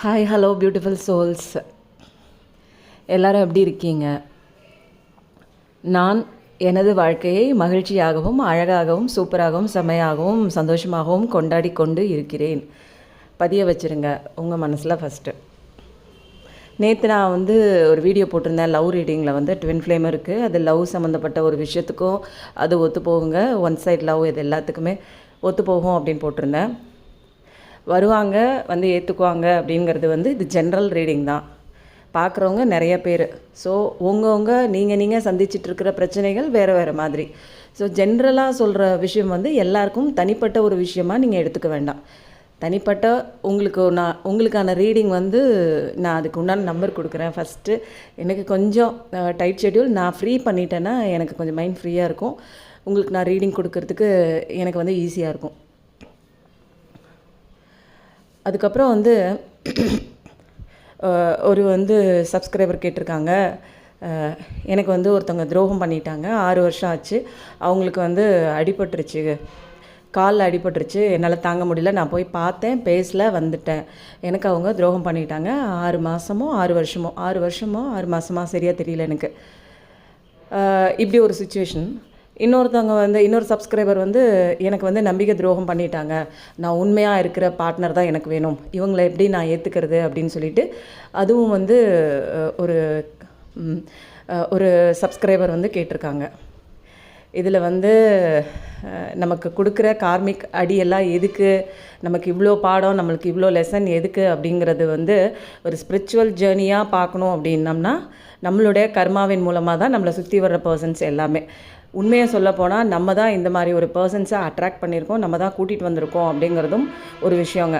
Hi hello beautiful souls எல்லாரும் எப்படி இருக்கீங்க? நான் எனது வாழ்க்கையை மகிழ்ச்சியாகவும் அழகாகவும் சூப்பராகவும் செமையாகவும் சந்தோஷமாகவும் கொண்டாடி கொண்டு இருக்கிறேன். பதிய வச்சுருங்க உங்கள் மனசில் ஃபஸ்ட்டு நேற்று நான் வந்து ஒரு வீடியோ போட்டிருந்தேன் லவ் ரீடிங்கில் வந்து ட்வின் ஃப்ளேம் இருக்குது அது லவ் சம்மந்தப்பட்ட ஒரு விஷயத்துக்கும் அது ஒத்து போகுங்க ஒன் சைட் லவ் இது எல்லாத்துக்குமே ஒத்து போகும் அப்படின்னு போட்டிருந்தேன். வருவாங்க வந்து ஏற்றுக்குவாங்க அப்படிங்கிறது வந்து இது ஜென்ரல் ரீடிங் தான். பார்க்குறவங்க நிறைய பேர். ஸோ உங்கவுங்க நீங்கள் நீங்கள் சந்திச்சிட்ருக்கிற பிரச்சனைகள் வேறு வேறு மாதிரி. ஸோ ஜென்ரலாக சொல்கிற விஷயம் வந்து எல்லாருக்கும் தனிப்பட்ட ஒரு விஷயமா நீங்கள் எடுத்துக்க வேண்டாம். தனிப்பட்ட உங்களுக்கு நான் உங்களுக்கான ரீடிங் வந்து நான் அதுக்கு உண்டான நம்பர் கொடுக்குறேன். ஃபஸ்ட்டு எனக்கு கொஞ்சம் டைட் ஷெட்யூல் நான் ஃப்ரீ பண்ணிட்டேன்னா எனக்கு கொஞ்சம் மைண்ட் ஃப்ரீயாக இருக்கும். உங்களுக்கு நான் ரீடிங் கொடுக்கறதுக்கு எனக்கு வந்து ஈஸியாக இருக்கும். அதுக்கப்புறம் வந்து ஒரு வந்து சப்ஸ்கிரைபர் கேட்டிருக்காங்க. எனக்கு வந்து ஒருத்தவங்க துரோகம் பண்ணிட்டாங்க. ஆறு வருஷம் ஆச்சு. அவங்களுக்கு வந்து அடிபட்டுருச்சு. காலில் அடிபட்டுருச்சு. என்னால் தாங்க முடியல. நான் போய் பார்த்தேன். பேசல வந்துட்டேன். எனக்கு அவங்க துரோகம் பண்ணிட்டாங்க. ஆறு மாதமோ ஆறு வருஷமோ ஆறு வருஷமோ ஆறு மாதமா சரியாக தெரியல எனக்கு. இப்படி ஒரு சுச்சுவேஷன் இன்னொருத்தவங்க வந்து இன்னொரு சப்ஸ்கிரைபர் வந்து எனக்கு வந்து நம்பிக்கை துரோகம் பண்ணிட்டாங்க. நான் உண்மையாக இருக்கிற பார்ட்னர் தான் எனக்கு வேணும். இவங்களை எப்படி நான் ஏற்றுக்கிறது அப்படின்னு சொல்லிட்டு அதுவும் வந்து ஒரு ஒரு சப்ஸ்கிரைபர் வந்து கேட்டிருக்காங்க. இதில் வந்து நமக்கு கொடுக்குற கார்மிக் அடியெல்லாம் எதுக்கு? நமக்கு இவ்வளோ பாடம் நம்மளுக்கு இவ்வளோ லெசன் எதுக்கு? அப்படிங்கிறது வந்து ஒரு ஸ்பிரிச்சுவல் ஜேர்னியாக பார்க்கணும் அப்படின்னம்னா நம்மளுடைய கர்மாவின் மூலமாக தான் நம்மளை சுற்றி வர்ற பர்சன்ஸ் எல்லாமே. உண்மையை சொல்ல போனால் நம்ம தான் இந்த மாதிரி ஒரு பர்சன்ஸை அட்ராக்ட் பண்ணியிருக்கோம் நம்ம தான் கூட்டிகிட்டு வந்திருக்கோம் அப்படிங்கிறதும் ஒரு விஷயங்க.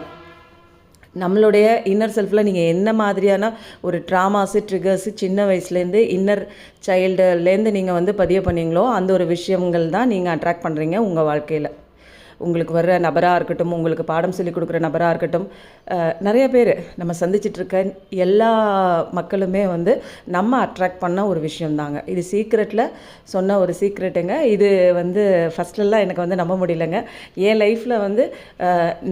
நம்மளுடைய இன்னர் செல்ஃபில் நீங்கள் என்ன மாதிரியான ஒரு ட்ராமாஸு ட்ரிகர்ஸு சின்ன வயசுலேருந்து இன்னர் சைல்டுலேருந்து நீங்கள் வந்து பதிவு பண்ணீங்களோ அந்த ஒரு விஷயங்கள் தான் நீங்கள் அட்ராக்ட் பண்ணுறீங்க உங்கள் வாழ்க்கையில். உங்களுக்கு வர்ற நபராக இருக்கட்டும் உங்களுக்கு பாடம் சொல்லி கொடுக்குற நபராக இருக்கட்டும் நிறைய பேர் நம்ம சந்திச்சிட்ருக்க எல்லா மக்களுமே வந்து நம்ம அட்ராக்ட் பண்ண ஒரு விஷயம்தாங்க. இது சீக்ரெட்டில் சொன்ன ஒரு சீக்ரெட்டுங்க இது வந்து ஃபஸ்ட்லலாம் எனக்கு வந்து நம்ப முடியலங்க. என் லைஃப்பில் வந்து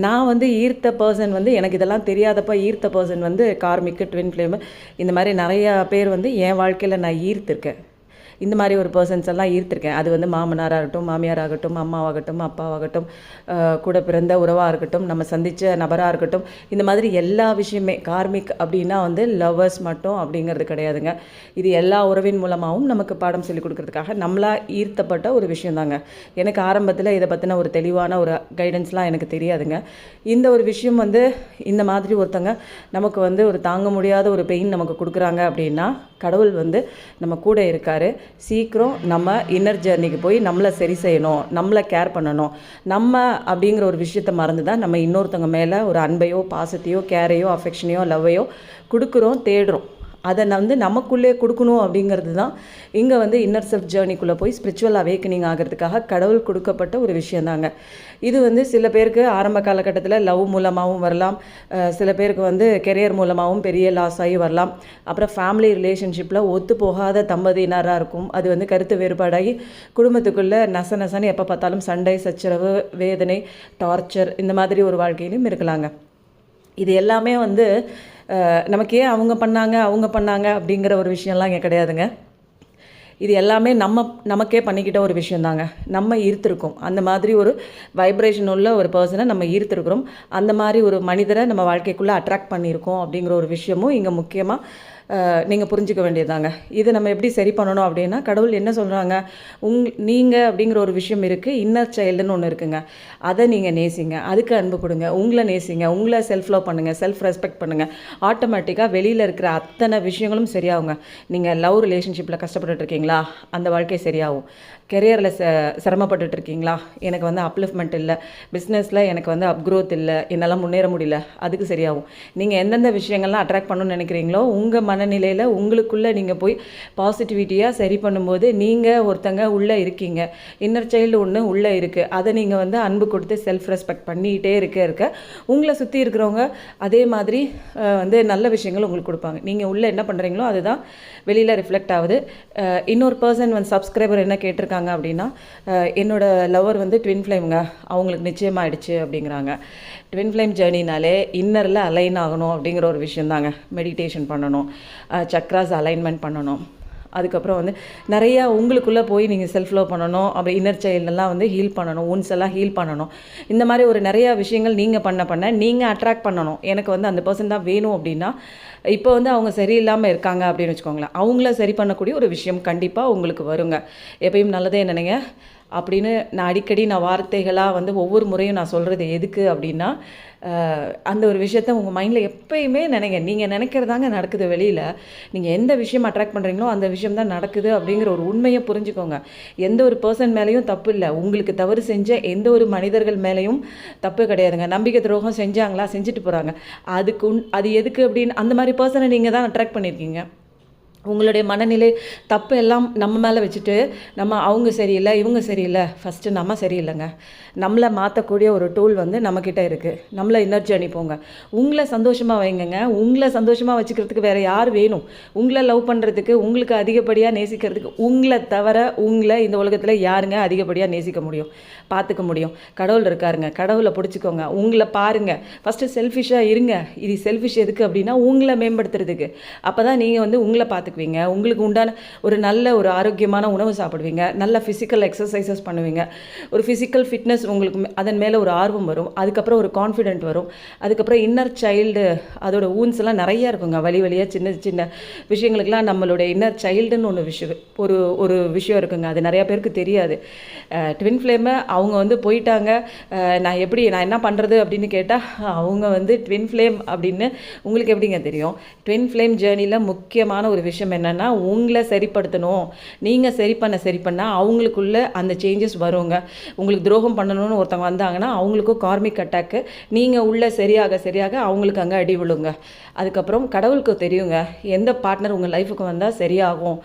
நான் வந்து ஈர்த்த பர்சன் வந்து எனக்கு இதெல்லாம் தெரியாதப்போ ஈர்த்த பர்சன் வந்து கார்மிக்கு ட்வின் ஃப்ளேமு இந்த மாதிரி நிறையா பேர் வந்து என் வாழ்க்கையில் நான் ஈர்த்திருக்கேன். இந்த மாதிரி ஒரு பர்சன்ஸ் எல்லாம் ஈர்த்திருக்கேன். அது வந்து மாமனாராகட்டும் மாமியாராகட்டும் ஆகட்டும் அம்மாவாகட்டும் அப்பாவாகட்டும் கூட பிறந்த உறவாக இருக்கட்டும் நம்ம சந்தித்த நபராக இருக்கட்டும் இந்த மாதிரி எல்லா விஷயமே கார்மிக் அப்படின்னா வந்து லவ்வர்ஸ் மட்டும் அப்படிங்கிறது கிடையாதுங்க. இது எல்லா உறவின் மூலமாகவும் நமக்கு பாடம் சொல்லிக் கொடுக்கறதுக்காக நம்மளா ஈர்த்தப்பட்ட ஒரு விஷயந்தாங்க. எனக்கு ஆரம்பத்தில் இதை பற்றின ஒரு தெளிவான ஒரு கைடன்ஸ்லாம் எனக்கு தெரியாதுங்க. இந்த ஒரு விஷயம் வந்து இந்த மாதிரி ஒருத்தங்க நமக்கு வந்து ஒரு தாங்க முடியாத ஒரு பெயின் நமக்கு கொடுக்குறாங்க அப்படின்னா கடவுள் வந்து நம்ம கூட இருக்காரு. சீக்கிரம் நம்ம இன்னர் ஜேர்னிக்கு போய் நம்மளை சரி செய்யணும் நம்மளை கேர் பண்ணணும். நம்ம அப்படிங்கிற ஒரு விஷயத்த மறந்து தான் நம்ம இன்னொருத்தவங்க மேலே ஒரு அன்பையோ பாசத்தையோ கேரையோ அஃபெக்ஷனையோ லவ்வையோ கொடுக்குறோம் தேடுறோம். அதை நான் வந்து நமக்குள்ளே கொடுக்கணும் அப்படிங்கிறது தான் இங்கே வந்து இன்னர் செல்ஃப் ஜேர்னிக்குள்ளே போய் ஸ்பிரிச்சுவல் அவேக்கனிங் ஆகிறதுக்காக கடவுள் கொடுக்கப்பட்ட ஒரு விஷயந்தாங்க இது வந்து சில பேருக்கு ஆரம்ப காலகட்டத்தில் லவ் மூலமாகவும் வரலாம். சில பேருக்கு வந்து கெரியர் மூலமாகவும் பெரிய லாஸ் ஆகி வரலாம். அப்புறம் ஃபேமிலி ரிலேஷன்ஷிப்பில் ஒத்து போகாத தம்பதியினராக இருக்கும். அது வந்து கருத்து வேறுபாடாகி குடும்பத்துக்குள்ளே நச நசன்னு எப்போ பார்த்தாலும் சண்டை சச்சரவு வேதனை டார்ச்சர் இந்த மாதிரி ஒரு வாழ்க்கையிலும் இருக்கலாங்க. இது எல்லாமே வந்து நமக்கு ஏன் அவங்க பண்ணாங்க அவங்க பண்ணாங்க அப்படிங்கிற ஒரு விஷயம்லாம் இங்கே கிடையாதுங்க. இது எல்லாமே நம்ம நமக்கே பண்ணிக்கிட்ட ஒரு விஷயந்தாங்க நம்ம ஈர்த்திருக்கோம். அந்த மாதிரி ஒரு வைப்ரேஷன் உள்ள ஒரு பர்சனை நம்ம ஈர்த்திருக்கிறோம். அந்த மாதிரி ஒரு மனிதரை நம்ம வாழ்க்கைக்குள்ளே அட்ராக்ட் பண்ணியிருக்கோம் அப்படிங்கிற ஒரு விஷயமும் இங்கே முக்கியமாக நீங்கள் புரிஞ்சிக்க வேண்டியதாங்க இது நம்ம எப்படி சரி பண்ணணும் அப்படின்னா கடவுள் என்ன சொல்கிறாங்க உங் நீங்கள் அப்படிங்கிற ஒரு விஷயம் இருக்குது இன்னர் சைல்டுன்னு ஒன்று இருக்குங்க. அதை நீங்கள் நேசிங்க. அதுக்கு அன்பு கொடுங்க. உங்களை நேசிங்க. உங்களை செல்ஃப் லவ் பண்ணுங்கள் செல்ஃப் ரெஸ்பெக்ட் பண்ணுங்கள் ஆட்டோமேட்டிக்காக வெளியில் இருக்கிற அத்தனை விஷயங்களும் சரியாகுங்க. நீங்கள் லவ் ரிலேஷன்ஷிப்பில் கஷ்டப்பட்டுட்டு இருக்கீங்களா? அந்த வாழ்க்கை சரியாகும். கெரியரில் ச சிரமப்பட்டுட்டு இருக்கீங்களா எனக்கு வந்து அப்லிஃப்மெண்ட் இல்லை. பிஸ்னஸில் எனக்கு வந்து அப்க்ரோத் இல்லை. என்னால் முன்னேற முடியல. அதுக்கு சரியாகும். நீங்கள் எந்தெந்த விஷயங்கள்லாம் அட்ராக்ட் பண்ணணும்னு நினைக்கிறீங்களோ உங்கள் மனநிலையில் உங்களுக்குள்ளே நீங்கள் போய் பாசிட்டிவிட்டியாக சரி பண்ணும்போது நீங்கள் ஒருத்தங்க உள்ளே இருக்கீங்க. இன்னர் சைல்டு ஒன்று உள்ளே இருக்குது அதை நீங்கள் வந்து அன்பு கொடுத்து செல்ஃப் ரெஸ்பெக்ட் பண்ணிகிட்டே இருக்க இருக்க உங்களை சுற்றி இருக்கிறவங்க அதே மாதிரி வந்து நல்ல விஷயங்கள் உங்களுக்கு கொடுப்பாங்க. நீங்கள் உள்ளே என்ன பண்ணுறீங்களோ அதுதான் வெளியில் ரிஃப்ளெக்ட் ஆகுது. இன்னொரு பர்சன் வந்து சப்ஸ்கிரைபர் என்ன கேட்டிருக்காங்க அப்படின்னா என்னோடய என்னோட லவர் வந்து ட்வின் ஃப்ளேம்ங்க அவங்களுக்கு நிச்சயமாயிடுச்சு அப்படிங்கிறாங்க. ட்வின் ஃப்ளேம் ஜேர்னினாலே இன்னரில் அலைன் ஆகணும் அப்படிங்கிற ஒரு விஷயந்தாங்க மெடிடேஷன் பண்ணணும். சக்ராஸ் அலைன்மெண்ட் பண்ணணும். அதுக்கப்புறம் வந்து நிறையா உங்களுக்குள்ளே போய் நீங்கள் செல்ஃப் லவ் பண்ணணும். அப்புறம் இன்னர் சைல்டெல்லாம் வந்து ஹீல் பண்ணணும். உன்ஸ் எல்லாம் ஹீல் பண்ணணும். இந்த மாதிரி ஒரு நிறையா விஷயங்கள் நீங்கள் பண்ண பண்ண நீங்கள் அட்ராக்ட் பண்ணணும். எனக்கு வந்து அந்த பர்சன் தான் வேணும் அப்படின்னா இப்போ வந்து அவங்க சரியில்லாமல் இருக்காங்க அப்படின்னு வச்சுக்கோங்களேன். அவங்கள சரி பண்ணக்கூடிய ஒரு விஷயம் கண்டிப்பாக உங்களுக்கு வருங்க. எப்பயும் நல்லதே நினைங்க. அப்படின்னு நான் அடிக்கடி நான் வார்த்தைகளாக வந்து ஒவ்வொரு முறையும் நான் சொல்கிறது எதுக்கு அப்படின்னா அந்த ஒரு விஷயத்த உங்கள் மைண்டில் எப்பயுமே நினைங்க. நீங்கள் நினைக்கிறதாங்க நடக்குது வெளியில். நீங்கள் எந்த விஷயம் அட்ராக்ட் பண்ணுறீங்களோ அந்த விஷயம் தான் நடக்குது அப்படிங்கிற ஒரு உண்மையை புரிஞ்சுக்கோங்க. எந்த ஒரு பர்சன் மேலேயும் தப்பு இல்லை. உங்களுக்கு தவறு செஞ்ச எந்த ஒரு மனிதர்கள் மேலேயும் தப்பு கிடையாதுங்க. நம்பிக்கை துரோகம் செஞ்சாங்களா? செஞ்சுட்டு போகிறாங்க அதுக்கு உன் அது எதுக்கு அப்படின்னு அந்த மாதிரி பர்சனை நீங்கள் தான் அட்ராக்ட் பண்ணியிருக்கீங்க உங்களுடைய மனநிலை தப்பு எல்லாம் நம்ம மேலே வச்சுட்டு நம்ம அவங்க சரியில்லை இவங்க சரியில்லை ஃபஸ்ட்டு நம்ம சரியில்லைங்க. நம்மளை மாற்றக்கூடிய ஒரு டூல் வந்து நம்மக்கிட்ட இருக்குது நம்மளை எனர்ஜி அனுப்போங்க. உங்களை சந்தோஷமாக வைங்கங்க. உங்களை சந்தோஷமாக வச்சுக்கிறதுக்கு வேறு யார் வேணும்? உங்களை லவ் பண்ணுறதுக்கு உங்களுக்கு அதிகப்படியாக நேசிக்கிறதுக்கு உங்களை தவிர உங்களை இந்த உலகத்தில் யாருங்க அதிகப்படியாக நேசிக்க முடியும்? பார்த்துக்க முடியும். கடவுள் இருக்காருங்க. கடவுளை பிடிச்சிக்கோங்க. உங்களை பாருங்கள் ஃபஸ்ட்டு செல்ஃபிஷாக இருங்க. இது செல்ஃபிஷ் எதுக்கு அப்படின்னா உங்களை மேம்படுத்துறதுக்கு. அப்போ தான் நீங்கள் வந்து உங்களை பார்த்துக்குவீங்க உங்களுக்கு உண்டான ஒரு நல்ல ஒரு ஆரோக்கியமான உணவு சாப்பிடுவீங்க. நல்ல ஃபிசிக்கல் எக்ஸசைசஸ் பண்ணுவீங்க. ஒரு ஃபிசிக்கல் ஃபிட்னஸ் உங்களுக்கு மே- அதன் மேலே ஒரு ஆர்வம் வரும். அதுக்கப்புறம் ஒரு கான்ஃபிடென்ட் வரும். அதுக்கப்புறம் இன்னர் சைல்டு அதோட ஊன்ஸ் எல்லாம் நிறைய இருக்குங்க. வழி வழியாக சின்ன சின்ன விஷயங்களுக்கெல்லாம் நம்மளுடைய இன்னர் சைல்டுன்னு ஒன்று விஷயம் ஒரு ஒரு விஷயம் இருக்குங்க. அது நிறையா பேருக்கு தெரியாது. ட்வின் ஃப்ளேமை அவங்க வந்து போயிட்டாங்க. நான் எப்படி நான் என்ன பண்ணுறது அப்படின்னு கேட்டால் அவங்க வந்து ட்வின் ஃப்ளேம் அப்படின்னு உங்களுக்கு எப்படிங்க தெரியும்? ட்வின் ஃப்ளேம் ஜேர்னியில் முக்கியமான ஒரு விஷயம் என்னென்னா உங்களை சரிப்படுத்தணும். நீங்கள் சரி பண்ண சரி பண்ணால் அவங்களுக்குள்ள அந்த சேஞ்சஸ் வருங்க. உங்களுக்கு துரோகம் பண்ணணும்னு ஒருத்தவங்க வந்தாங்கன்னா அவங்களுக்கும் கார்மிக் அட்டாக்கு நீங்கள் உள்ள சரியாக சரியாக அவங்களுக்கு அங்கே அடி விழுங்க. அதுக்கப்புறம் கடவுளுக்கு தெரியுங்க எந்த பார்ட்னர் உங்கள் லைஃபுக்கு வந்தால் சரியாகும்?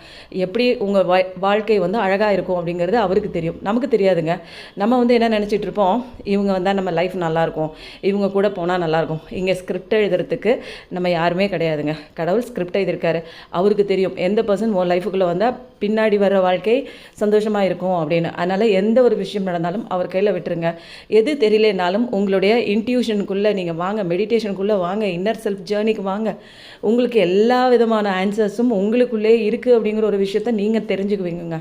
எப்படி உங்கள் வாழ்க்கை வந்து அழகாக இருக்கும் அப்படிங்கிறது அவருக்கு தெரியும். நமக்கு தெரியாதுங்க. நம்ம வந்து என்ன நினச்சிட்டு இருப்போம்? இவங்க வந்தால் நம்ம லைஃப் நல்லாயிருக்கும் இவங்க கூட போனால் நல்லாயிருக்கும் இங்கே ஸ்கிரிப்ட் எழுதுறதுக்கு நம்ம யாருமே கிடையாதுங்க. கடவுள் ஸ்கிரிப்ட் எழுதியிருக்காரு. அவருக்கு தெரியும். எந்த பர்சன் உன் லைஃபுக்குள்ளே வந்தால் பின்னாடி வர வாழ்க்கை சந்தோஷமாக இருக்கும் அப்படின்னு. அதனால் எந்த ஒரு விஷயம் நடந்தாலும் அவர் கையில் விட்டுருங்க. எது தெரியலனாலும் உங்களுடைய இன்ட்யூஷனுக்குள்ளே நீங்கள் வாங்க மெடிடேஷனுக்குள்ளே வாங்க இன்னர் செல்ஃப் ஜேர்னிக்கு வாங்க. உங்களுக்கு எல்லா விதமான ஆன்சர்ஸும் உங்களுக்குள்ளே இருக்குது அப்படிங்கிற ஒரு விஷயத்த நீங்கள் தெரிஞ்சுக்குவீங்கங்க.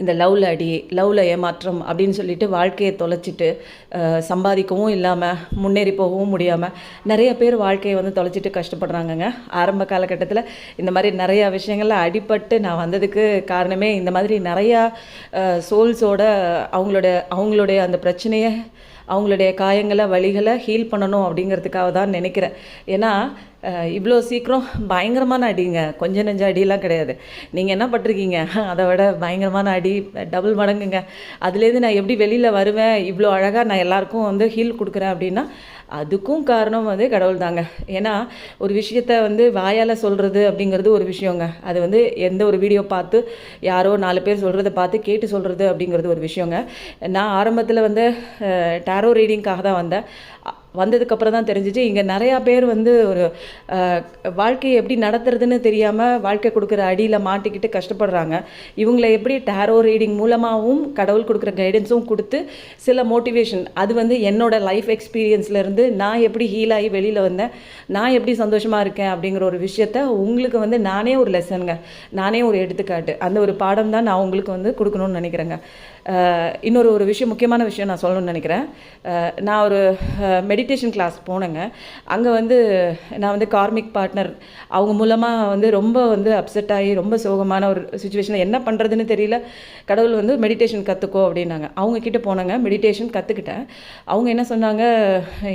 இந்த லவ்ல அடி லவ்ல ஏமாற்றம் அப்படின்னு சொல்லிட்டு வாழ்க்கையை தொலைச்சிட்டு சம்பாதிக்கவும் இல்லாமல் முன்னேறி போகவும் முடியாமல் நிறைய பேர் வாழ்க்கையை வந்து தொலைச்சிட்டு கஷ்டப்படுறாங்கங்க. ஆரம்ப காலகட்டத்தில் இந்த மாதிரி நிறையா விஷயங்கள்ல அடிபட்டு நான் வந்ததுக்கு காரணமே இந்த மாதிரி நிறையா சோல்ஸோட அவங்களோட அவங்களுடைய அந்த பிரச்சனையை அவங்களுடைய காயங்களை வலிகளை ஹீல் பண்ணணும் அப்படிங்கிறதுக்காக தான் நினைக்கிறேன். ஏன்னா இவ்வளோ சீக்கிரம் பயங்கரமான அடிங்க. கொஞ்சம் நெஞ்ச அடியெல்லாம் கிடையாது. நீங்கள் என்ன பட்டிருக்கீங்க? அதை விட பயங்கரமான அடி டபுள் மடங்குங்க. அதுலேருந்து நான் எப்படி வெளியில் வருவேன்? இவ்வளோ அழகாக நான் எல்லாருக்கும் வந்து ஹீல் கொடுக்குறேன் அப்படின்னா அதுக்கும் காரணம் வந்து கடவுள் தாங்க ஏன்னா ஒரு விஷயத்த வந்து வாயால் சொல்கிறது அப்படிங்கிறது ஒரு விஷயங்க. அது வந்து எந்த ஒரு வீடியோ பார்த்து யாரோ நாலு பேர் சொல்கிறத பார்த்து கேட்டு சொல்கிறது அப்படிங்கிறது ஒரு விஷயங்க. நான் ஆரம்பத்தில் வந்து டேரோ ரீடிங்காக தான் வந்தேன். வந்ததுக்கப்புறம் தான் தெரிஞ்சிச்சு. இங்கே நிறையா பேர் வந்து ஒரு வாழ்க்கையை எப்படி நடத்துறதுன்னு தெரியாமல் வாழ்க்கை கொடுக்குற அடியில் மாட்டிக்கிட்டு கஷ்டப்படுறாங்க. இவங்களை எப்படி டேரோ ரீடிங் மூலமாகவும் கடவுள் கொடுக்குற கைடன்ஸும் கொடுத்து சில மோட்டிவேஷன் அது வந்து என்னோட லைஃப் எக்ஸ்பீரியன்ஸ்லேருந்து நான் எப்படி ஹீல் ஆகி வெளியில் வந்தேன் நான் எப்படி சந்தோஷமாக இருக்கேன் அப்படிங்கிற ஒரு விஷயத்த உங்களுக்கு வந்து நானே ஒரு லெசனுங்க நானே ஒரு எடுத்துக்காட்டு. அந்த ஒரு பாடம் தான் நான் உங்களுக்கு வந்து கொடுக்கணும்னு நினைக்கிறேங்க. இன்னொரு ஒரு விஷயம் முக்கியமான விஷயம் நான் சொல்லணும்னு நினைக்கிறேன். நான் ஒரு மெடிடேஷன் கிளாஸ் போனேங்க. அங்கே வந்து நான் வந்து கார்மிக் பார்ட்னர் அவங்க மூலமாக வந்து ரொம்ப வந்து அப்செட் ஆகி ரொம்ப சோகமான ஒரு சுச்சுவேஷனில் என்ன பண்ணுறதுன்னு தெரியல. கடவுள் வந்து மெடிடேஷன் கற்றுக்கோ அப்படின்னாங்க. அவங்கக்கிட்ட போனேங்க போனாங்க மெடிடேஷன் கற்றுக்கிட்டேன் அவங்க என்ன சொன்னாங்க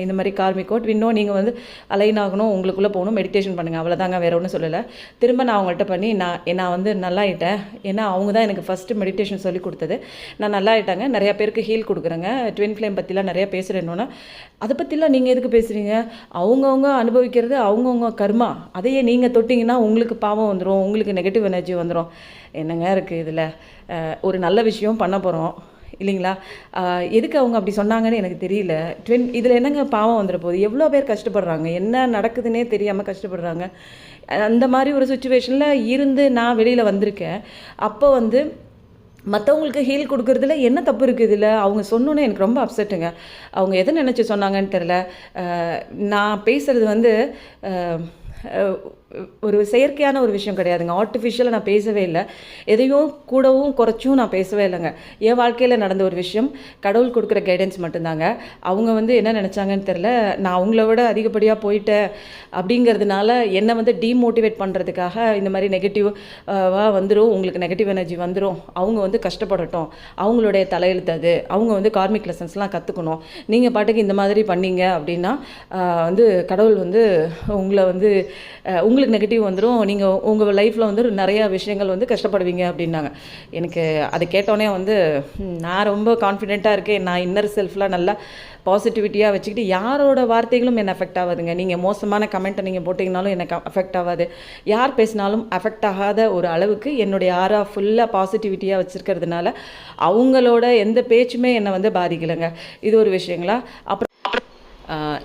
இந்த மாதிரி கார்மிக்கோ இன்னும் நீங்கள் வந்து அலைன் ஆகணும் உங்களுக்குள்ளே போகணும் மெடிடேஷன் பண்ணுங்கள் அவ்வளோதாங்க வேறு ஒன்றும் சொல்லலை. திரும்ப நான் அவங்கள்ட்ட பண்ணி நான் நான் வந்து நல்லாயிட்டேன். ஏன்னா அவங்க தான் எனக்கு ஃபஸ்ட்டு மெடிடேஷன் சொல்லி கொடுத்தது. நான் நல்லா ஆகிட்டாங்க நிறையா பேருக்கு ஹீல் கொடுக்குறேங்க. ட்வின் ஃப்ளேம் பற்றிலாம் நிறையா பேசுகிறேன்னொன்னே அதை பற்றிலாம் நீங்கள் எதுக்கு பேசுகிறீங்க அவங்கவுங்க அனுபவிக்கிறது அவங்கவுங்க கர்மா. அதையே நீங்கள் தொட்டிங்கன்னா உங்களுக்கு பாவம் வந்துடும் உங்களுக்கு நெகட்டிவ் எனர்ஜி வந்துடும் என்னங்க இருக்குது இதில்? ஒரு நல்ல விஷயம் பண்ண போகிறோம் இல்லைங்களா? எதுக்கு அவங்க அப்படி சொன்னாங்கன்னு எனக்கு தெரியல. ட்வென் இதில் என்னங்க பாவம் வந்துட போகுது? எவ்வளோ பேர் கஷ்டப்படுறாங்க? என்ன நடக்குதுன்னே தெரியாமல் கஷ்டப்படுறாங்க? அந்த மாதிரி ஒரு சுச்சுவேஷனில் இருந்து நான் வெளியில் வந்திருக்கேன். அப்போ வந்து மற்றவங்களுக்கு ஹீல் கொடுக்குறதுல என்ன தப்பு இருக்குது இதில்? அவங்க சொன்னோன்னே எனக்கு ரொம்ப அப்செட்டுங்க அவங்க எதை நினச்சி சொன்னாங்கன்னு தெரில நான் பேசுகிறது வந்து ஒரு செயற்கையான ஒரு விஷயம் கிடையாதுங்க. ஆர்டிஃபிஷியலாக நான் பேசவே இல்லை. எதையும் கூடவும் குறைச்சும் நான் பேசவே இல்லைங்க. என் வாழ்க்கையில் நடந்த ஒரு விஷயம். கடவுள் கொடுக்குற கைடன்ஸ் மட்டும்தாங்க. அவங்க வந்து என்ன நினச்சாங்கன்னு தெரில நான் அவங்கள விட அதிகப்படியாக போயிட்டேன் அப்படிங்கிறதுனால என்னை வந்து டீமோட்டிவேட் பண்ணுறதுக்காக இந்த மாதிரி நெகட்டிவாக வந்துடும் உங்களுக்கு நெகட்டிவ் எனர்ஜி வந்துடும் அவங்க வந்து கஷ்டப்படட்டும். அவங்களுடைய தலையெழுத்து அது அவங்க வந்து கார்மிக் லெசன்ஸ்லாம் கற்றுக்கணும் நீங்கள் பாட்டுக்கு இந்த மாதிரி பண்ணீங்க அப்படின்னா வந்து கடவுள் வந்து உங்களை வந்து உங்களுக்கு உங்களுக்கு நெகட்டிவ் வந்துடும் நீங்கள் உங்கள் லைஃப்பில் வந்து நிறையா விஷயங்கள் வந்து கஷ்டப்படுவீங்க அப்படின்னாங்க. எனக்கு அதை கேட்டோன்னே வந்து நான் ரொம்ப கான்ஃபிடெண்ட்டாக இருக்கேன். நான் இன்னர் செல்ஃப்லாம் நல்லா பாசிட்டிவிட்டியாக வச்சுக்கிட்டு யாரோட வார்த்தைகளும் என்னை அஃபெக்ட் ஆகாதுங்க. நீங்கள் மோசமான கமெண்ட்டை நீங்கள் போட்டிங்கனாலும் எனக்கு அஃபெக்ட் ஆகாது. யார் பேசினாலும் அஃபெக்ட் ஆகாத ஒரு அளவுக்கு என்னுடைய ஆரா ஃபுல்லாக பாசிட்டிவிட்டியாக வச்சுருக்கிறதுனால அவங்களோட எந்த பேச்சுமே என்னை வந்து பாதிக்கலைங்க. இது ஒரு விஷயங்களா? அப்புறம்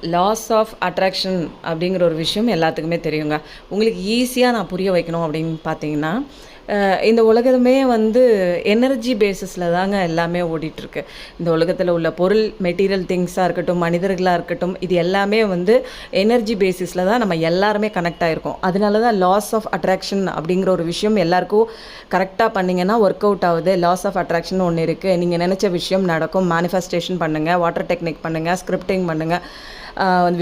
லாஸ் ஆஃப் அட்ராக்ஷன் அப்படிங்கிற ஒரு விஷயம் எல்லாத்துக்குமே தெரியுங்க. உங்களுக்கு ஈஸியாக நான் புரிய வைக்கணும் அப்படின்னு பார்த்தீங்கன்னா இந்த உலகமே வந்து எனர்ஜி பேசிஸில் தாங்க எல்லாமே ஓடிட்டுருக்கு. இந்த உலகத்தில் உள்ள பொருள் மெட்டீரியல் திங்ஸாக இருக்கட்டும் மனிதர்களாக இருக்கட்டும் இது எல்லாமே வந்து எனர்ஜி பேசிஸில் தான் நம்ம எல்லாருமே கனெக்ட் ஆகிருக்கோம் அதனால தான் லாஸ் ஆஃப் அட்ராக்ஷன் அப்படிங்கிற ஒரு விஷயம் எல்லாருக்கும் கரெக்டாக பண்ணிங்கன்னா ஒர்க் அவுட் ஆகுது. லாஸ் ஆஃப் அட்ராக்ஷன் ஒன்று இருக்குது நீங்கள் நினச்ச விஷயம் நடக்கும். மேனிஃபெஸ்டேஷன் பண்ணுங்கள் வாட்டர் டெக்னிக் பண்ணுங்கள் ஸ்கிரிப்டிங் பண்ணுங்கள்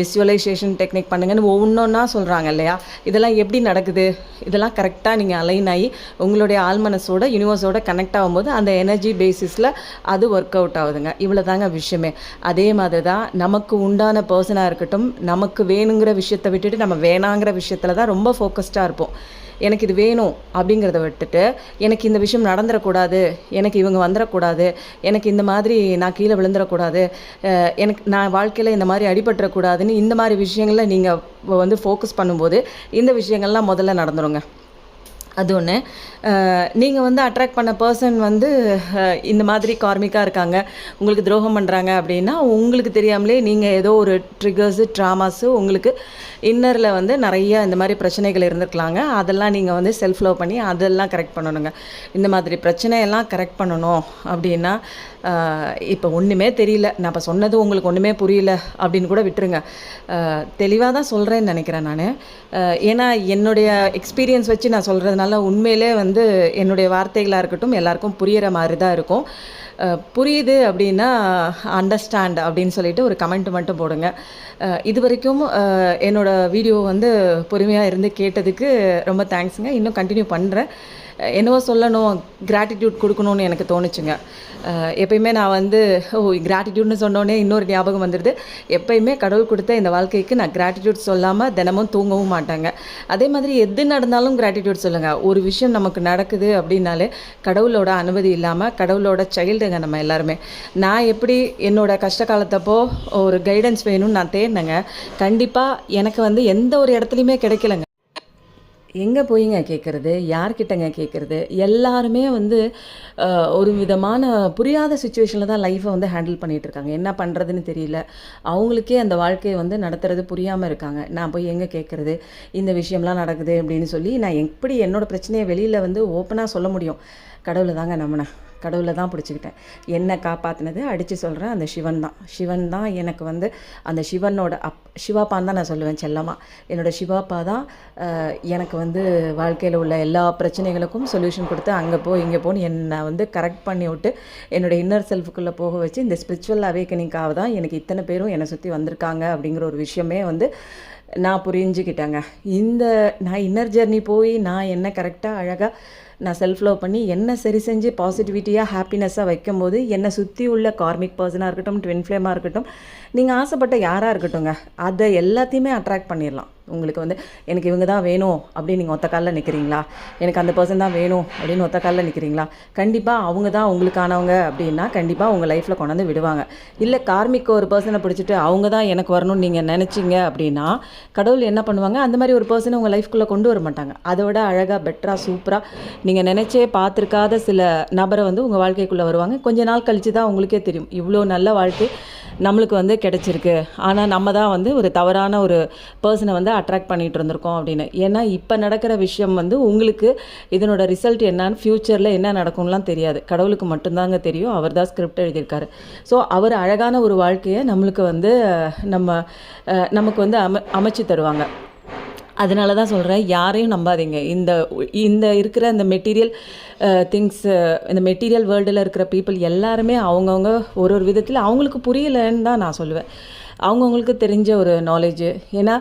விசுவலைசேஷன் டெக்னிக் பண்ணுங்கன்னு ஒவ்வொன்றா சொல்கிறாங்க இல்லையா? இதெல்லாம் எப்படி நடக்குது? இதெல்லாம் கரெக்டாக நீங்கள் அலைன் ஆகி உங்களுடைய ஆழ்மனசோட யூனிவர்ஸோட கனெக்ட் ஆகும்போது அந்த எனர்ஜி பேசிஸில் அது ஒர்க் அவுட் ஆகுதுங்க. இவ்வளோ தாங்க விஷயமே. அதே மாதிரி தான் நமக்கு உண்டான பர்சனாக இருக்கட்டும் நமக்கு வேணுங்கிற விஷயத்தை விட்டுட்டு நம்ம வேணாங்கிற விஷயத்தில் தான் ரொம்ப ஃபோக்கஸ்டாக இருப்போம். எனக்கு இது வேணும் அப்படிங்கிறத விட்டுட்டு எனக்கு இந்த விஷயம் நடந்துடக்கூடாது எனக்கு இவங்க வந்துடக்கூடாது எனக்கு இந்த மாதிரி நான் கீழே விழுந்துடக்கூடாது எனக்கு நான் வாழ்க்கையில் இந்த மாதிரி அடிபட்டுறக்கூடாதுன்னு இந்த மாதிரி விஷயங்களில் நீங்கள் வந்து ஃபோக்கஸ் பண்ணும்போது இந்த விஷயங்கள்லாம் முதல்ல நடந்துருங்க. அது ஒன்று நீங்கள் வந்து அட்ராக்ட் பண்ண பர்சன் வந்து இந்த மாதிரி கார்மிக்காக இருக்காங்க. உங்களுக்கு துரோகம் பண்ணுறாங்க அப்படின்னா உங்களுக்கு தெரியாமலே நீங்கள் ஏதோ ஒரு ட்ரிகர்ஸு ட்ராமாஸு உங்களுக்கு இன்னரில் வந்து நிறைய இந்த மாதிரி பிரச்சனைகள் இருந்திருக்கலாங்க. அதெல்லாம் நீங்கள் வந்து செல்ஃப் லவ் பண்ணி அதெல்லாம் கரெக்ட் பண்ணணுங்க. இந்த மாதிரி பிரச்சனையெல்லாம் கரெக்ட் பண்ணணும் அப்படின்னா இப்போ ஒன்றுமே தெரியல. நான் இப்போ சொன்னது உங்களுக்கு ஒன்றுமே புரியல அப்படின்னு கூட விட்டுருங்க. தெளிவாக தான் சொல்கிறேன்னு நினைக்கிறேன் நான். ஏன்னா என்னுடைய எக்ஸ்பீரியன்ஸ் வச்சு நான் சொல்கிறதுனால உண்மையிலே வந்து என்னுடைய வார்த்தைகளாக இருக்கட்டும் எல்லாருக்கும் புரியிற மாதிரி தான் இருக்கும் புரியுது அப்படின்னா அண்டர்ஸ்டாண்ட் அப்படின்னு சொல்லிட்டு ஒரு கமெண்ட் மட்டும் போடுங்க. இது வரைக்கும் என்னோடய வீடியோ வந்து பொறுமையாக இருந்து கேட்டதுக்கு ரொம்ப தேங்க்ஸுங்க இன்னும் கண்டினியூ பண்ணுறேன் என்னவோ சொல்லணும் கிராட்டிடியூட் கொடுக்கணும்னு எனக்கு தோணுச்சுங்க. எப்பயுமே நான் வந்து ஓ கிராட்டிடியூட்னு சொன்னோடனே இன்னொரு ஞாபகம் வந்துடுது எப்பயுமே கடவுள் கொடுத்த இந்த வாழ்க்கைக்கு நான் கிராட்டிடியூட் சொல்லாமல் தினமும் தூங்கவும் மாட்டாங்க. அதே மாதிரி எது நடந்தாலும் கிராட்டிடியூட் சொல்லுங்கள் ஒரு விஷயம் நமக்கு நடக்குது அப்படின்னாலே கடவுளோட அனுமதி இல்லாமல் கடவுளோட சைல்டுங்க நம்ம எல்லாருமே. நான் எப்படி என்னோட கஷ்ட காலத்தப்போ ஒரு கைடன்ஸ் வேணும்னு நான் தேடினேங்க. கண்டிப்பாக எனக்கு வந்து எந்த ஒரு இடத்துலையுமே கிடைக்கலங்க. எங்கே போய்ங்க கேட்குறது யார்கிட்டங்க கேட்குறது எல்லாருமே வந்து ஒரு விதமான புரியாத சுச்சுவேஷனில் தான் லைஃப்பை வந்து ஹேண்டில் பண்ணிகிட்டு இருக்காங்க என்ன பண்ணுறதுன்னு தெரியல. அவங்களுக்கே அந்த வாழ்க்கையை வந்து நடத்துறது புரியாமல் இருக்காங்க. நான் போய் எங்கே கேட்குறது இந்த விஷயம்லாம் நடக்குது அப்படின்னு சொல்லி நான் எப்படி என்னோடய பிரச்சனையை வெளியில் வந்து ஓப்பனாக சொல்ல முடியும்? கடவுளை தாங்க நம்பினேன். கடவுளை தான் பிடிச்சிக்கிட்டேன். என்னை காப்பாற்றினது அடித்து சொல்கிறேன் அந்த சிவன் தான். சிவன் தான் எனக்கு வந்து அந்த சிவனோட அப் சிவாப்பான்னு தான் நான் சொல்லுவேன் செல்லமாக என்னோட சிவாப்பா தான் எனக்கு வந்து வாழ்க்கையில் உள்ள எல்லா பிரச்சனைகளுக்கும் சொல்யூஷன் கொடுத்து அங்கே போ இங்கே போன்னு என்னை வந்து கரெக்ட் பண்ணி விட்டு என்னோட இன்னர் செல்ஃபுக்குள்ளே போக வச்சு இந்த ஸ்பிரிச்சுவல் அவேக்கனிங்காக தான் எனக்கு இத்தனை பேரும் என்னை சுற்றி வந்திருக்காங்க அப்படிங்கிற ஒரு விஷயமே வந்து நான் புரிஞ்சுக்கிட்டேங்க. இந்த நான் இன்னர் ஜெர்னி போய் நான் என்ன கரெக்டாக அழகாக நான் செல்ஃப் லவ் பண்ணி என்ன சரி செஞ்சு பாசிட்டிவிட்டியாக ஹாப்பினஸ்ஸாக வைக்கும்போது என்னை சுற்றி உள்ள கார்மிக் பர்சனாக இருக்கட்டும் ட்வின் ஃப்ளேமாக இருக்கட்டும் நீங்கள் ஆசைப்பட்ட யாராக இருக்கட்டும்ங்க அதை எல்லாத்தையுமே அட்ராக்ட் பண்ணிடலாம் உங்களுக்கு வந்து எனக்கு இவங்க தான் வேணும் அப்படின்னு நீங்கள் ஒத்த காலில் நிற்கிறீங்களா எனக்கு அந்த பர்சன் தான் வேணும் அப்படின்னு ஒத்த காலில் நிற்கிறீங்களா கண்டிப்பாக அவங்க தான் உங்களுக்கானவங்க அப்படின்னா கண்டிப்பாக உங்கள் லைஃப்பில் கொண்டாந்து விடுவாங்க. இல்லை கார்மிக் ஒரு பர்சனை பிடிச்சிட்டு அவங்க தான் எனக்கு வரணும்னு நீங்கள் நினச்சிங்க அப்படின்னா கடவுள் என்ன பண்ணுவாங்க? அந்த மாதிரி ஒரு பர்சனை உங்கள் லைஃப்குள்ளே கொண்டு வர மாட்டாங்க. அதை விட அழகாக பெட்டராக சூப்பராக நீங்கள் நினச்சே பார்த்துருக்காத சில நபரை வந்து உங்கள் வாழ்க்கைக்குள்ளே வருவாங்க. கொஞ்ச நாள் கழித்து தான் உங்களுக்கே தெரியும். இவ்வளோ நல்ல வாழ்க்கை நம்மளுக்கு வந்து கிடச்சிருக்கு. ஆனால் நம்ம தான் வந்து ஒரு தவறான ஒரு பர்சனை வந்து அட்ராக்ட் பண்ணிகிட்டு இருந்திருக்கோம் அப்படின்னு. ஏன்னா இப்போ நடக்கிற விஷயம் வந்து உங்களுக்கு இதனோட ரிசல்ட் என்னன்னு ஃப்யூச்சரில் என்ன நடக்கும்லாம் தெரியாது. கடவுளுக்கு மட்டும்தாங்க தெரியும். அவர் தான் ஸ்கிரிப்ட் எழுதியிருக்காரு. ஸோ அவர் அழகான ஒரு வாழ்க்கையை நம்மளுக்கு வந்து நம்ம நமக்கு வந்து அம அமைச்சு தருவாங்க. அதனால தான் சொல்கிறேன் யாரையும் நம்பாதீங்க. இந்த இந்த இருக்கிற இந்த மெட்டீரியல் திங்ஸ் இந்த மெட்டீரியல் வேர்ல்டில் இருக்கிற பீப்புள் எல்லாருமே அவங்கவுங்க ஒரு ஒரு விதத்தில் அவங்களுக்கு புரியலைன்னு தான் நான் சொல்லுவேன். அவங்கவுங்களுக்கு தெரிஞ்ச ஒரு நாலேஜு ஏன்னா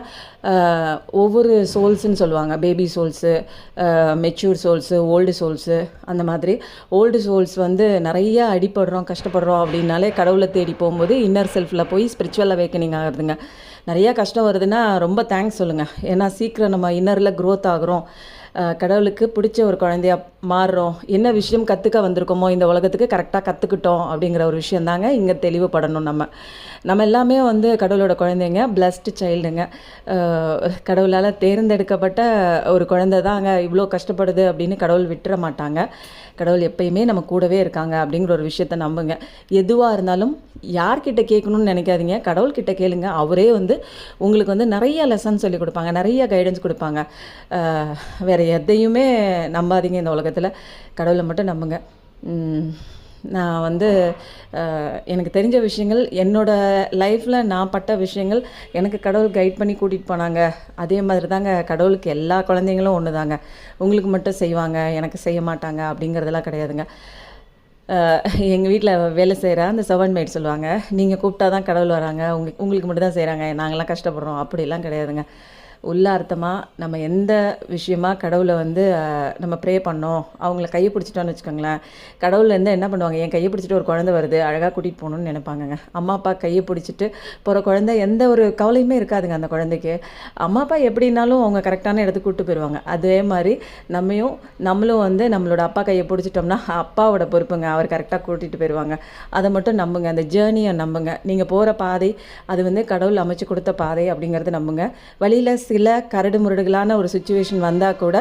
ஒவ்வொரு சோல்ஸுன்னு சொல்லுவாங்க. Baby souls mature souls old souls அந்த மாதிரி. ஓல்டு சோல்ஸ் வந்து நிறைய அடிபடுறோம் கஷ்டப்படுறோம் அப்படின்னாலே கடவுளை தேடி போகும்போது இன்னர் செல்ஃபில் போய் ஸ்பிரிச்சுவல் அவேக்கனிங் ஆகுதுங்க. நிறையா கஷ்டம் வருதுன்னா ரொம்ப தேங்க்ஸ் சொல்லுங்கள் ஏன்னா சீக்கிரம் நம்ம இன்னரில் க்ரோத் ஆகுறோம். கடவுளுக்கு பிடிச்ச ஒரு குழந்தையா மாறுறோம். என்ன விஷயம் கற்றுக்க வந்திருக்கோமோ இந்த உலகத்துக்கு கரெக்டாக கற்றுக்கிட்டோம் அப்படிங்கிற ஒரு விஷயம் தாங்க இங்கே தெளிவுபடணும் நம்ம. நம்ம எல்லாமே வந்து கடவுளோட குழந்தைங்க பிளஸ்டு சைல்டுங்க கடவுளால் தேர்ந்தெடுக்கப்பட்ட ஒரு குழந்தை தாங்க இவ்வளோ கஷ்டப்படுது அப்படின்னு கடவுள் விட்டுற மாட்டாங்க. கடவுள் எப்பயுமே நம்ம கூடவே இருக்காங்க அப்படிங்கிற ஒரு விஷயத்த நம்புங்க. எதுவாக இருந்தாலும் யார்கிட்ட கேட்கணும்னு நினைக்காதீங்க. கடவுள்கிட்ட கேளுங்க. அவரே வந்து உங்களுக்கு வந்து நிறைய லெசன் சொல்லி கொடுப்பாங்க. நிறைய கைடன்ஸ் கொடுப்பாங்க. வேறு எதையுமே நம்பாதீங்க இந்த உலகத்தில் கடவுளை மட்டும் நம்புங்க. நான் வந்து எனக்கு தெரிஞ்ச விஷயங்கள் என்னோட லைஃப்பில் நான் பட்ட விஷயங்கள் எனக்கு கடவுள் கைட் பண்ணி கூட்டிகிட்டு போனாங்க. அதே மாதிரி தாங்க கடவுளுக்கு எல்லா குழந்தைங்களும் ஒன்று தாங்க உங்களுக்கு மட்டும் செய்வாங்க எனக்கு செய்ய மாட்டாங்க அப்படிங்கிறதெல்லாம் கிடையாதுங்க. எங்கள் வீட்டில் வேலை செய்கிற அந்த செவன் மைட் சொல்லுவாங்க நீங்கள் கூப்பிட்டா தான் கடவுள் வராங்க உங்க உங்களுக்கு மட்டும் தான் செய்கிறாங்க நாங்களாம் கஷ்டப்படுறோம். அப்படிலாம் கிடையாதுங்க. உள்ளார்த்தமாக நம்ம எந்த விஷயமா கடவுளை வந்து நம்ம ப்ரே பண்ணோம் அவங்கள கையை பிடிச்சிட்டோன்னு வச்சுக்கோங்களேன் கடவுள் வந்து என்ன பண்ணுவாங்க என் கையை பிடிச்சிட்டு ஒரு குழந்தை வருது அழகாக கூட்டிகிட்டு போகணும்னு நினைப்பாங்கங்க. அம்மா அப்பா கையை பிடிச்சிட்டு போகிற குழந்தை எந்த ஒரு கவலையுமே இருக்காதுங்க அந்த குழந்தைக்கு. அம்மா அப்பா எப்படின்னாலும் அவங்க கரெக்டான இடத்துக்கு கூப்பிட்டு போயிடுவாங்க அதே மாதிரி நம்மையும் நம்மளும் வந்து நம்மளோட அப்பா கையை பிடிச்சிட்டோம்னா அப்பாவோட பொறுப்புங்க அவர் கரெக்டாக கூட்டிகிட்டு போயிடுவாங்க அதை மட்டும் நம்புங்க அந்த ஜேர்னியை நம்புங்க. நீங்கள் போகிற பாதை அது வந்து கடவுள் அமைச்சு கொடுத்த பாதை அப்படிங்கிறத நம்புங்க. வழியில் சில கரடு முரடுகளான ஒரு சுச்சுவேஷன் வந்தால் கூட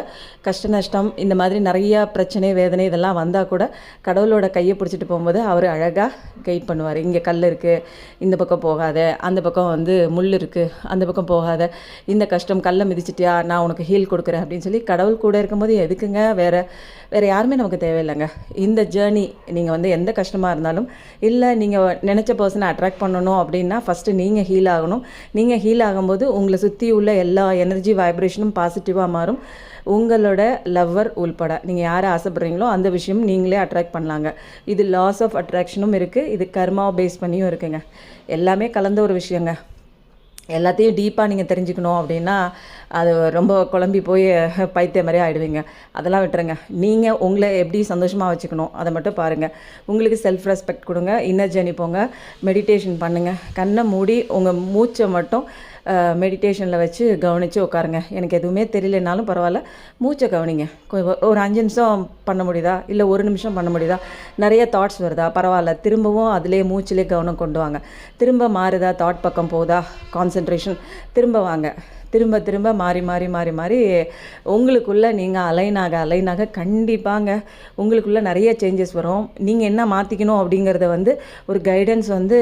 கஷ்ட நஷ்டம் இந்த மாதிரி நிறையா பிரச்சனை வேதனை இதெல்லாம் வந்தால் கூட கடவுளோட கையை பிடிச்சிட்டு போகும்போது அவர் அழகாக கைட் பண்ணுவார். இங்கே கல் இருக்குது இந்த பக்கம் போகாத அந்த பக்கம் வந்து முள் இருக்குது அந்த பக்கம் போகாத இந்த கஷ்டம் கல்லை மிதிச்சிட்டியா நான் உனக்கு ஹீல் கொடுக்குறேன் அப்படின்னு சொல்லி கடவுள் கூட இருக்கும்போது எதுக்குங்க? வேறு வேறு யாருமே நமக்கு தேவையில்லைங்க. இந்த ஜேர்னி நீங்கள் வந்து எந்த கஷ்டமாக இருந்தாலும் இல்லை நீங்கள் நினச்ச பர்சனை அட்ராக்ட் பண்ணணும் அப்படின்னா ஃபஸ்ட்டு நீங்கள் ஹீல் ஆகணும். நீங்கள் ஹீல் ஆகும்போது உங்களை சுற்றி உள்ள எல்லா எனர்ஜி வைப்ரேஷனும் பாசிட்டிவாக மாறும். உங்களோட லவ்வர் உள்பட நீங்கள் யாரை ஆசைப்படுறீங்களோ அந்த விஷயம் நீங்களே அட்ராக்ட் பண்ணலாங்க. இது லாஸ் ஆஃப் அட்ராக்ஷனும் இருக்குது இது கர்மாவை பேஸ் பண்ணியும் இருக்குங்க. எல்லாமே கலந்த ஒரு விஷயங்க. எல்லாத்தையும் டீப்பாக நீங்கள் தெரிஞ்சுக்கணும் அப்படின்னா அது ரொம்ப குழம்பி போய் பைத்திய மாதிரி ஆகிடுவீங்க அதெல்லாம் விட்டுருங்க. நீங்கள் உங்களை எப்படி சந்தோஷமாக வச்சுக்கணும் அதை மட்டும் பாருங்கள் உங்களுக்கு செல்ஃப் ரெஸ்பெக்ட் கொடுங்க. இன்னர் ஜேர்னி போங்க. மெடிடேஷன் பண்ணுங்கள் கண்ணை மூடி உங்கள் மூச்சை மட்டும் மெடிடேஷனில் வச்சு கவனித்து உட்காருங்க. எனக்கு எதுவுமே தெரியலனாலும் பரவாயில்ல. மூச்சை கவனிங்க. ஒரு அஞ்சு நிமிஷம் பண்ண முடியுதா? இல்லை ஒரு நிமிஷம் பண்ண முடியுதா? நிறைய தாட்ஸ் வருதா? பரவாயில்ல. திரும்பவும் அதிலே மூச்சிலே கவனம் கொண்டு வாங்க. திரும்ப மாறுதா? தாட் பக்கம் போகுதா? கான்சென்ட்ரேஷன் திரும்ப வாங்க. திரும்ப திரும்ப மாறி மாறி மாறி மாறி உங்களுக்குள்ளே நீங்கள் அலைனாக அலைனாக கண்டிப்பாங்க உங்களுக்குள்ளே நிறைய சேஞ்சஸ் வரும். நீங்கள் என்ன மாற்றிக்கணும் அப்படிங்கிறத வந்து ஒரு கைடன்ஸ் வந்து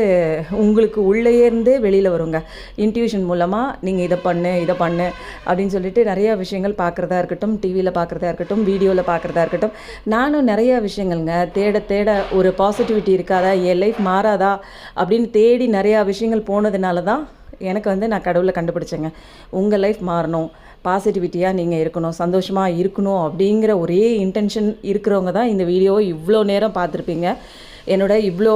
உங்களுக்கு உள்ளே இருந்தே வெளியில் வருங்க. இன்ட்யூஷன் மூலமாக நீங்கள் இதை பண்ணு இதை பண்ணு அப்படின்னு சொல்லிட்டு நிறைய விஷயங்கள் பார்க்குறதா இருக்கட்டும் டிவியில் பார்க்குறதா இருக்கட்டும் வீடியோவில் பார்க்குறதா இருக்கட்டும் நானும் நிறைய விஷயங்கள்ங்க. தேட தேட ஒரு பாசிட்டிவிட்டி இருக்காதா? என் லைஃப் மாறாதா? அப்படின்னு தேடி நிறையா விஷயங்கள் போனதுனால தான் எனக்கு வந்து நான் கடவுளை கண்டுபிடிச்சேங்க. உங்கள் லைஃப் மாறணும். பாசிட்டிவிட்டியாக நீங்கள் இருக்கணும். சந்தோஷமாக இருக்கணும் அப்படிங்கிற ஒரே இன்டென்ஷன் இருக்கிறவங்க தான் இந்த வீடியோவை இவ்வளோ நேரம் பார்த்துருப்பீங்க. என்னோட இவ்வளோ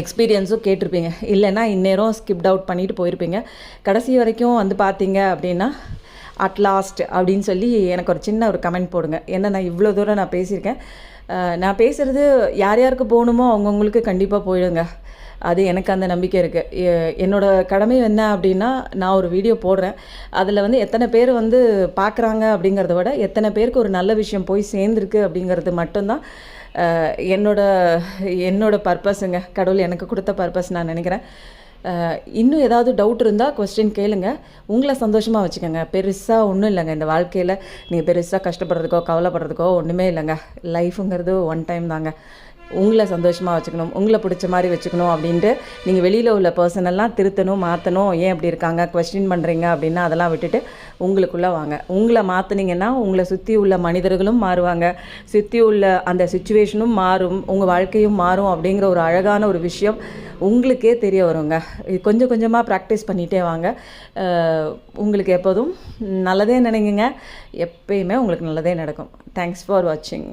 எக்ஸ்பீரியன்ஸும் கேட்டிருப்பீங்க. இல்லைன்னா இந்நேரம் ஸ்கிப்ட் அவுட் பண்ணிட்டு போயிருப்பீங்க. கடைசி வரைக்கும் வந்து பார்த்தீங்க அப்படின்னா அட் லாஸ்ட் அப்படின்னு சொல்லி எனக்கு ஒரு சின்ன ஒரு கமெண்ட் போடுங்க. ஏன்னா நான் இவ்வளோ தூரம் நான் பேசியிருக்கேன். நான் பேசுகிறது யார் யாருக்கு போகணுமோ அவங்கவுங்களுக்கு கண்டிப்பாக போயிடுங்க. அது எனக்கு அந்த நம்பிக்கை இருக்குது என்னோட கடமை என்ன அப்படின்னா நான் ஒரு வீடியோ போடுறேன். அதில் வந்து எத்தனை பேர் வந்து பார்க்குறாங்க அப்படிங்கிறத விட எத்தனை பேருக்கு ஒரு நல்ல விஷயம் போய் சேர்ந்துருக்கு அப்படிங்கிறது மட்டும்தான் என்னோட என்னோட பர்பஸுங்க. கடவுள் எனக்கு கொடுத்த பர்பஸ் நான் நினைக்கிறேன். இன்னும் ஏதாவது டவுட் இருந்தால் கொஸ்டின் கேளுங்க. உங்களை சந்தோஷமாக வச்சுக்கோங்க. பெருசாக ஒன்றும் இல்லைங்க இந்த வாழ்க்கையில். நீங்கள் பெருசாக கஷ்டப்படுறதுக்கோ கவலைப்படுறதுக்கோ ஒன்றுமே இல்லைங்க. லைஃபுங்கிறது ஒன் டைம் தாங்க. உங்களை சந்தோஷமாக வச்சுக்கணும் உங்களை பிடிச்ச மாதிரி வச்சுக்கணும் அப்படின்ட்டு நீங்கள் வெளியில் உள்ள பர்சனெல்லாம் திருத்தணும் மாற்றணும் ஏன் அப்படி இருக்காங்க கொஸ்டின் பண்ணுறீங்க அப்படின்னா அதெல்லாம் விட்டுட்டு உங்களுக்குள்ளே வாங்க. உங்களை மாற்றுனீங்கன்னா உங்களை சுற்றி உள்ள மனிதர்களும் மாறுவாங்க. சுற்றி உள்ள அந்த சுச்சுவேஷனும் மாறும் உங்கள் வாழ்க்கையும் மாறும் அப்படிங்கிற ஒரு அழகான ஒரு விஷயம் உங்களுக்கே தெரிய வருங்க. கொஞ்சம் கொஞ்சமாக ப்ராக்டிஸ் பண்ணிகிட்டே வாங்க. உங்களுக்கு எப்போதும் நல்லதே நினைங்க எப்பயுமே உங்களுக்கு நல்லதே நடக்கும். தேங்க்ஸ் ஃபார் வாட்சிங்